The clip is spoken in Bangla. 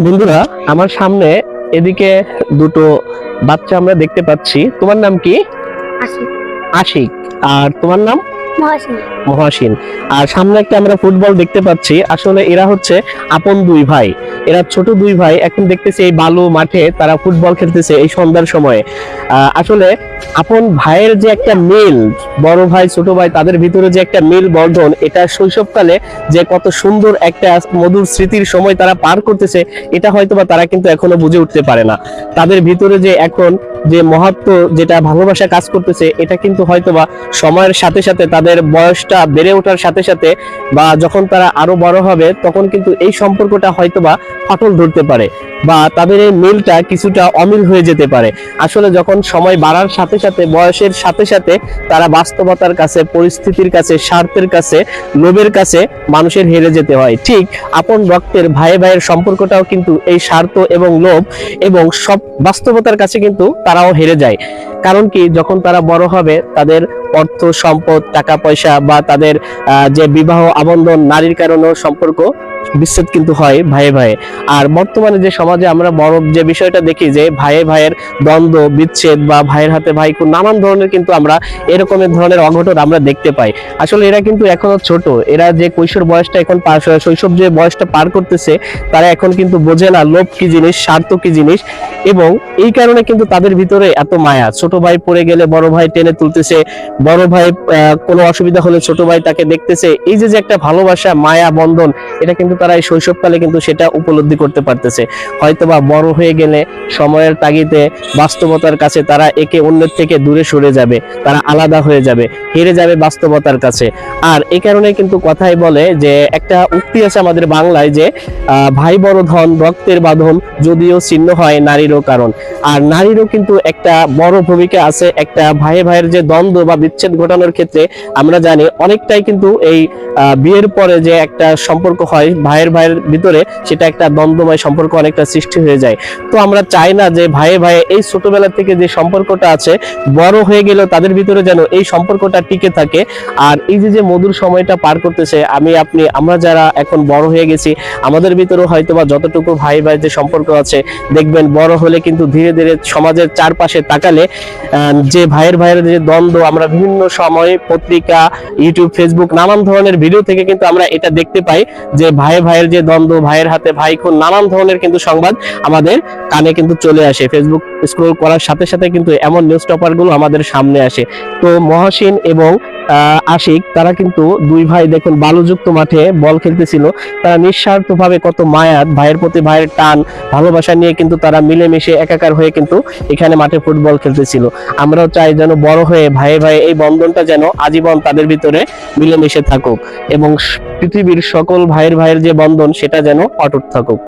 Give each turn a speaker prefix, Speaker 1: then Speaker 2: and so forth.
Speaker 1: বন্ধুরা আমার সামনে এদিকে দুটো বাচ্চা আমরা দেখতে পাচ্ছি। তোমার নাম কি? আশিক। আর তোমার নাম?
Speaker 2: মহাসিন।
Speaker 1: মহাসিন। আর সামনে একটা আমরা ফুটবল দেখতে পাচ্ছি। আসলে এরা হচ্ছে আপন দুই ভাই। এরা ছোট দুই ভাই। এখন দেখতেছি এই বালু মাঠে তারা ফুটবল খেলতেছে এই সন্ধ্যার সময়ে। আহ, আসলে আপন ভাইয়ের যে একটা মিল, বড় ভাই, ছোট ভাই, তাদের ভিতরে যে একটা মিল বর্ধন এটা শৈশবকালে যে কত সুন্দর একটা মধুর স্মৃতির সময় তারা পার করতেছে, এটা হয়তোবা তারা কিন্তু এখনও বুঝে উঠতে পারে না। তাদের ভিতরে যে এখন যে মহত্ব, যেটা ভালোবাসা কাজ করতেছে, এটা কিন্তু হয়তোবা সময়ের সাথে সাথে, তাদের বয়সটা বেড়ে ওঠার সাথে সাথে বা যখন তারা আরও বড় হবে, তখন কিন্তু এই সম্পর্কটা হয়তোবা ফাটল ধরতে পারে বা তাদের এই মিলটা কিছুটা অমিল হয়ে যেতে পারে। আসলে যখন সময় বাড়ার সাথে সাথে, বয়সের সাথে সাথে তারা বাস্তবতার কাছে, পরিস্থিতির কাছে, স্বার্থের কাছে, লোভের কাছে মানুষের হেরে যেতে হয়। ঠিক আপন রক্তের ভাই ভাইয়ের সম্পর্কটাও কিন্তু এই স্বার্থ এবং লোভ এবং সব বাস্তবতার কাছে কিন্তু তারাও হেরে যায়। কারণ কি, যখন তারা বড় হবে, তাদের অর্থ, সম্পদ টাকা পয়সা বা তাদের যে বিবাহ আবন্ধন নারীর কারণেও সম্পর্ক বিচ্ছেদ কিন্তু হয় ভাইয়ে ভাইয়ে। আর বর্তমানে যে সমাজে আমরা বড় যে বিষয়টা দেখি যে ভাইয়ে ভাইয়ের দ্বন্দ্ব, বিচ্ছেদ বা ভাইয়ের হাতে ভাই নানান ধরনের কিন্তু আমরা এরকম ধরনের অঘটন আমরা দেখতে পাই। আসলে এরা কিন্তু এখনও ছোট। এরা যে কৈশোর বয়সটা এখন পার শৈশব যে বয়সটা পার করতেছে, তারা এখন কিন্তু বোঝে না লোভ কি জিনিস, স্বার্থ কি জিনিস। এবং এই কারণে কিন্তু তাদের ভিতরে এত মায়া। ছোট ভাই পড়ে গেলে বড় ভাই টেনে তুলতেছে, বড় ভাই কোনো অসুবিধা হলে ছোট ভাই তাকে দেখতেছে। এই যে যে একটা ভালোবাসা, মায়া, বন্ধন, এটা কিন্তু তারা এই শৈশবকালে কিন্তু সেটা উপলব্ধি করতে পারতেছে। হয়তোবা বড় হয়ে গেলে সময়ের তাগিদে, বাস্তবতার কাছে তারা একে অন্যের থেকে দূরে সরে যাবে, তারা আলাদা হয়ে যাবে, হেরে যাবে বাস্তবতার কাছে। আর এই কারণে কিন্তু কথাই বলে যে, একটা উক্তি আছে আমাদের বাংলায় যে ভাই বড় ধন, রক্তের বাঁধন, যদিও চিহ্ন হয় নারীরও কারণ। আর নারীরও কিন্তু একটা বড় ভূমিকা আছে, একটা ভাইয়ে ভাইয়ের যে দ্বন্দ্ব বা বিচ্ছেদ ঘটানোর ক্ষেত্রে আমরা জানি অনেকটাই কিন্তু এই বিয়ের পরে যে একটা সম্পর্ক হয়, ভাইয়ের ভাইয়ের ভিতরে সেটা একটা দ্বন্দ্বময় সম্পর্ক অনেকটা সৃষ্টি হয়ে যায়। তো আমরা চাই না যে ভাইয়ে ভাইয়ে এই ছোটবেলা থেকে যে সম্পর্কটা আছে, বড় হয়ে গেলেও তাদের ভিতরে যেন এই সম্পর্কটা টিকে থাকে। আর এই যে যে মধুর সময়টা পার করতেছে, আমি, আপনি, আমরা যারা এখন বড় হয়ে গেছি, আমাদের ভিতরেও হয়তোবা যতটুকু ভাই ভাই যে সম্পর্ক আছে, দেখবেন বড় হলে কিন্তু ধীরে ধীরে সমাজের চারপাশে তাকালে যে ভাইয়ের ভাইয়ের যে দ্বন্দ্ব, আমরা বিভিন্ন সময়ে পত্রিকা ইউটিউব ফেসবুক নানান ধরনের ভিডিও থেকে কিন্তু আমরা এটা দেখতে পাই যে ভাই ভাইয়ের যে দ্বন্দ্ব, ভাইয়ের হাতে ভাই খুন, নানান ধরনের কিন্তু সংবাদ আমাদের কানে কিন্তু চলে আসে। ফেসবুক স্ক্রোল করার সাথে সাথে কিন্তু এমন নিউজ টপারগুলো আমাদের সামনে আসে। তো মহাসিন এবং আশিক, তারা কিন্তু দুই ভাই দেখুন বালুযুক্ত মাঠে বল খেলতেছিল। তারা নিঃস্বার্থভাবে কত মায়া ভাইয়ের প্রতি ভাইয়ের টান, ভালোবাসা নিয়ে কিন্তু তারা মিলেমিশে একাকার হয়ে কিন্তু এখানে মাঠে ফুটবল খেলতেছিল। আমরাও চাই যেন বড় হয়ে ভাইয়ে ভাইয়ে এই বন্ধনটা যেন আজীবন তাদের ভিতরে মিলেমিশে থাকুক এবং পৃথিবীর সকল ভাইয়ের ভাইয়ের যে বন্ধন, সেটা যেন অটুট থাকুক।